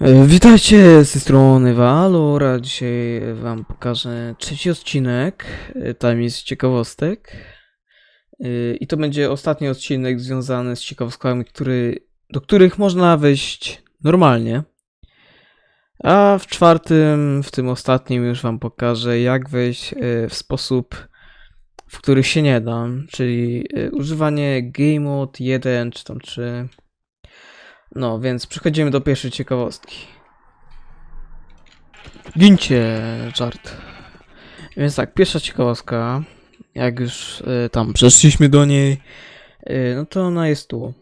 E, Witajcie z tej strony Valora. Dzisiaj wam pokażę trzeci odcinek. E, Tam jest ciekawostek. E, I to będzie ostatni odcinek związany z ciekawostkami, który, do których można wejść normalnie. A w czwartym, w tym ostatnim już wam pokażę jak wejść w sposób, w który się nie da. Czyli używanie Game Mode 1 czy tam 3. No, więc przechodzimy do pierwszej ciekawostki. Gincie, żart. Więc tak, pierwsza ciekawostka. Jak już y, tam przeszliśmy do niej, y, no to ona jest tu.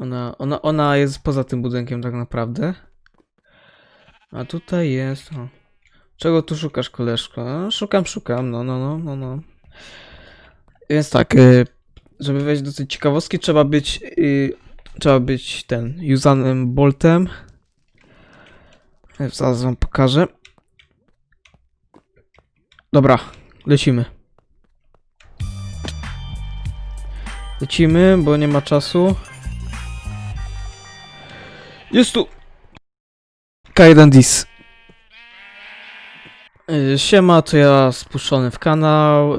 Ona, ona, ona jest poza tym budynkiem tak naprawdę. A tutaj jest. O. Czego tu szukasz, koleżko? No, szukam, szukam, no, no, no, no, no. Więc tak, y, żeby wejść do tej ciekawostki, trzeba być y, trzeba być ten Usanem Boltem. Zaraz wam pokażę. Dobra, lecimy. Lecimy, bo nie ma czasu. Jest tu! Kaiden Dis. Y, Siema, to ja spuszczony w kanał.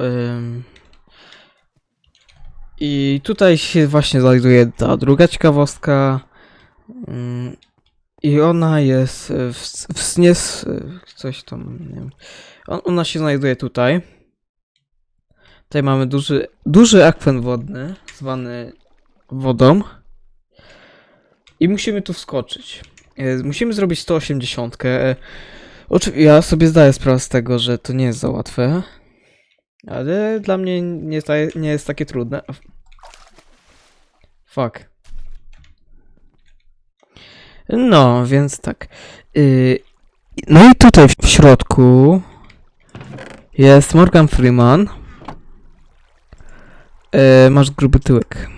I tutaj się właśnie znajduje ta druga ciekawostka. Mm, I ona jest w, w snie, coś tam, nie wiem. On, ona się znajduje tutaj. Tutaj mamy duży, duży akwen wodny, zwany wodą. I musimy tu wskoczyć. E, Musimy zrobić 180. E, ja sobie zdaję sprawę z tego, że to nie jest za łatwe. Ale dla mnie nie, nie jest takie trudne. Fuck. No, więc tak. Yy, no i tutaj w środku jest Morgan Freeman. Yy, masz gruby tyłek.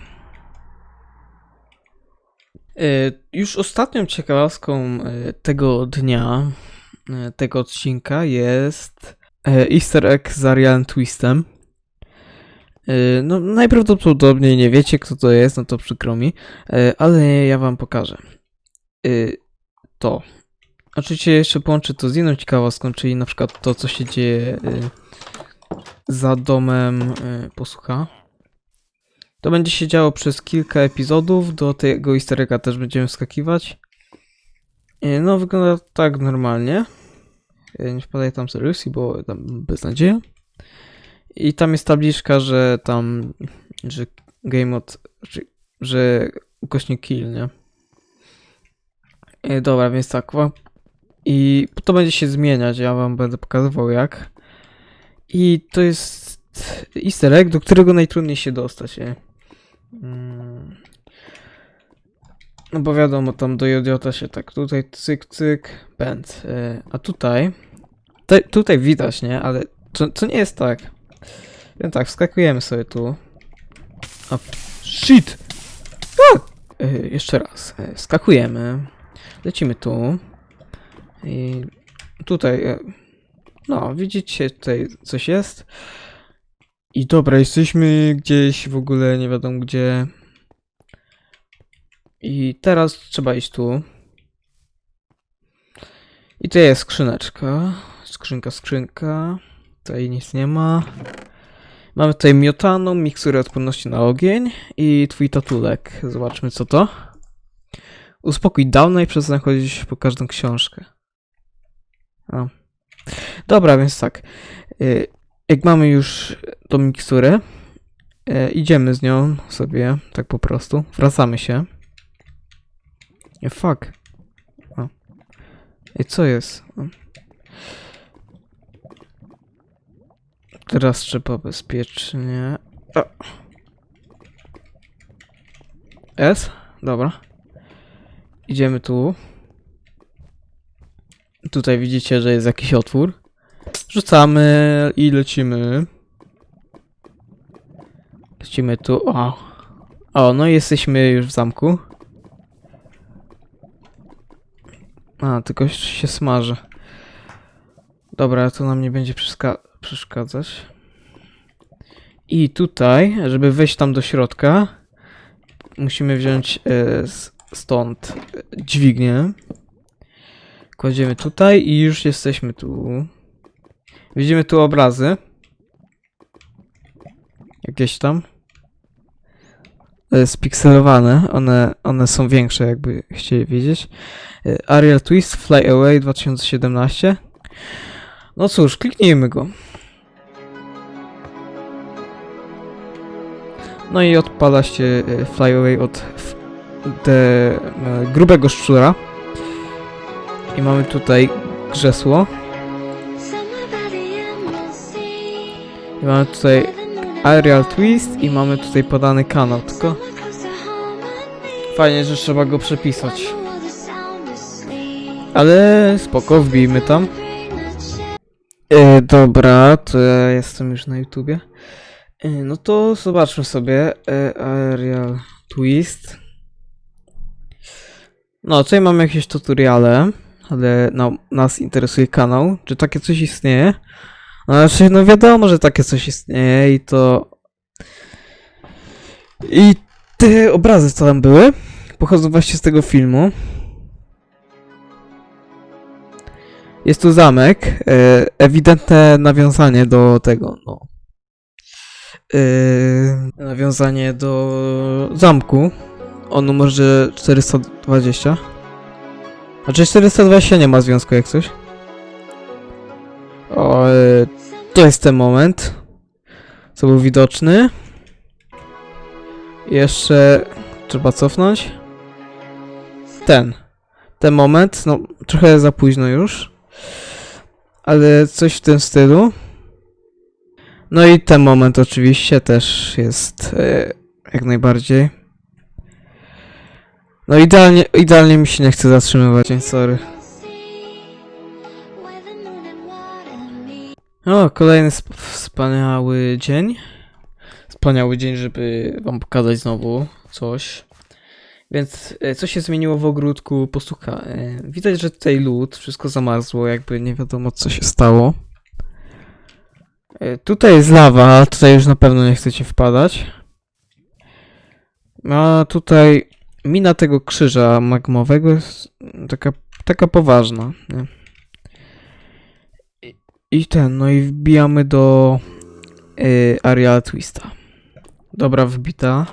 Yy, już ostatnią ciekawostką yy, tego dnia, yy, tego odcinka jest Easter egg z Arianem Twistem. Yy, No, najprawdopodobniej nie wiecie, kto to jest, no to przykro mi, yy, ale ja wam pokażę. To. Oczywiście jeszcze połączę to z inną ciekawostką, czyli na przykład to, co się dzieje za domem posłucha. To będzie się działo przez kilka epizodów, do tego easter egga też będziemy wskakiwać. No, wygląda tak normalnie. Nie wpadaj tam z Lucy, bo tam beznadzieja. I tam jest tabliczka, że tam, że game od, że, że ukośnik kill, nie? E, dobra, więc tak, i to będzie się zmieniać, ja wam będę pokazywał jak. I to jest easter egg, do którego najtrudniej się dostać, nie? No bo wiadomo, tam do idiota się tak tutaj cyk, cyk, pęd. E, A tutaj, te, tutaj widać, nie? Ale to, to nie jest tak. Więc tak, wskakujemy sobie tu. A, shit! A! E, jeszcze raz. Skakujemy. Lecimy tu. I tutaj. e, No, widzicie, tutaj coś jest. I dobra, jesteśmy gdzieś w ogóle nie wiadomo gdzie. I teraz trzeba iść tu. I tu jest skrzyneczka. Skrzynka, skrzynka. Tutaj nic nie ma. Mamy tutaj miotaną, miksturę odporności na ogień i twój tatulek. Zobaczmy co to. Uspokój downa i przestań chodzić po każdą książkę. Dobra, więc tak. Y, Jak mamy już tą miksturę, y, idziemy z nią sobie, tak po prostu. Wracamy się. Fuck. O. I co jest? O. Teraz trzeba bezpiecznie. O. S? Dobra. Idziemy tu. Tutaj widzicie, że jest jakiś otwór. Rzucamy i lecimy. Lecimy tu. O. O, no jesteśmy już w zamku. A, tylko się smaży. Dobra, to nam nie będzie przeszka- przeszkadzać. I tutaj, żeby wejść tam do środka, musimy wziąć e, stąd e, dźwignię. Kładziemy tutaj i już jesteśmy tu. Widzimy tu obrazy. Jakieś tam. E, Spikselowane. One, one są większe, jakby chcieli wiedzieć. E, Ariel Twist Fly Away 2017. No cóż, kliknijmy go. No i odpala się e, Fly Away od f- te, e, grubego szczura. I mamy tutaj krzesło. I mamy tutaj Aerial Twist i mamy tutaj podany kanał, tylko fajnie, że trzeba go przepisać. Ale spoko, wbijmy tam. E, dobra, to ja jestem już na YouTubie. E, no to zobaczmy sobie e, Aerial Twist. No, tutaj mamy jakieś tutoriale, ale no, nas interesuje kanał. Czy takie coś istnieje? No, Znaczy, no wiadomo, że takie coś istnieje i to... I te obrazy, co tam były, pochodzą właśnie z tego filmu. Jest tu zamek, e, ewidentne nawiązanie do tego, no. E, nawiązanie do zamku o numerze 420. Znaczy 420 nie ma związku jak coś. O, e, to jest ten moment, co był widoczny. Jeszcze trzeba cofnąć. Ten. Ten moment, no trochę za późno już. Ale coś w tym stylu. No i ten moment oczywiście też jest e, jak najbardziej. No idealnie, idealnie mi się nie chce zatrzymywać, sorry. O, kolejny sp- wspaniały dzień. Wspaniały dzień, żeby wam pokazać znowu coś. Więc e, co się zmieniło w ogródku posłucha. E, widać, że tutaj lód, wszystko zamarzło, jakby nie wiadomo co się stało. E, tutaj jest lawa, tutaj już na pewno nie chcecie wpadać. A tutaj mina tego krzyża magmowego jest taka, taka poważna. Nie? I- ten, no i wbijamy do y, Ariala Twista. Dobra, wbita.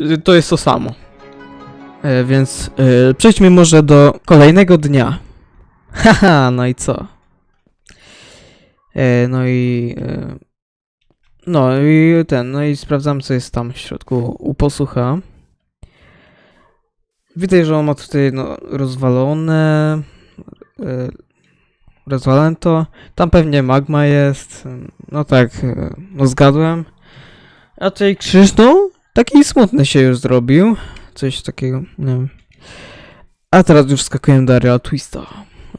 Y, To jest to samo. E, więc y, przejdźmy może do kolejnego dnia. Haha, no i co? E, no i. E, no i ten, no i sprawdzam, co jest tam w środku u posłucha. Widać, że on ma tutaj no, rozwalone. Rozwalone to. Tam pewnie magma jest. No tak, e, no zgadłem. A tutaj krzyż, no, taki smutny się już zrobił. Coś takiego, nie wiem. A teraz już skakujemy do Arial Twista.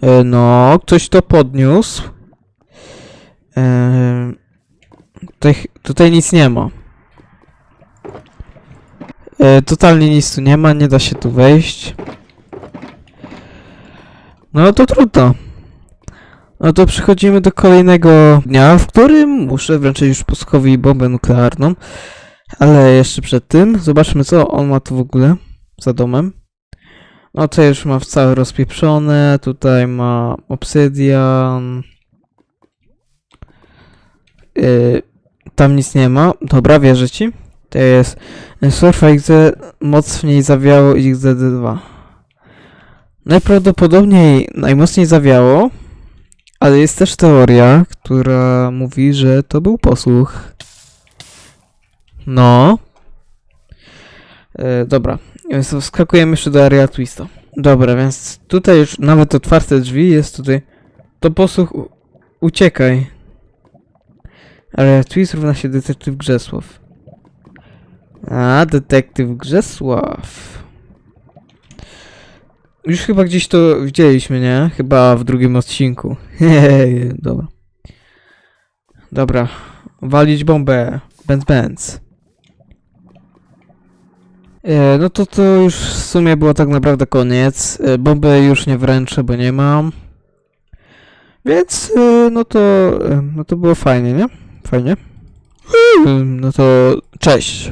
E, no, ktoś to podniósł. E, tutaj, tutaj nic nie ma. E, totalnie nic tu nie ma, nie da się tu wejść. No to trudno. No to przechodzimy do kolejnego dnia, w którym muszę wręczyć już Puskowi bombę nuklearną. Ale jeszcze przed tym zobaczmy co on ma tu w ogóle za domem. No to już ma całe rozpieprzone, tutaj ma obsydian. Yy, tam nic nie ma. Dobra, wierzę ci. To jest Surfa XD mocniej zawiało XD2. Najprawdopodobniej najmocniej zawiało, ale jest też teoria, która mówi, że to był posłuch. No. E, dobra, więc wskakujemy jeszcze do area twista. Dobra, więc tutaj już nawet otwarte drzwi jest tutaj. To posłuch uciekaj. Area twist równa się detektyw Grzesław. A, detektyw Grzesław. Już chyba gdzieś to widzieliśmy, nie? Chyba w drugim odcinku. Dobra. Dobra. Walić bombę. Benz Benz. E, no to to już w sumie było tak naprawdę koniec. E, bomby już nie wręczę, bo nie mam. Więc e, no to e, no to było fajnie, nie? Fajnie. E, No to cześć.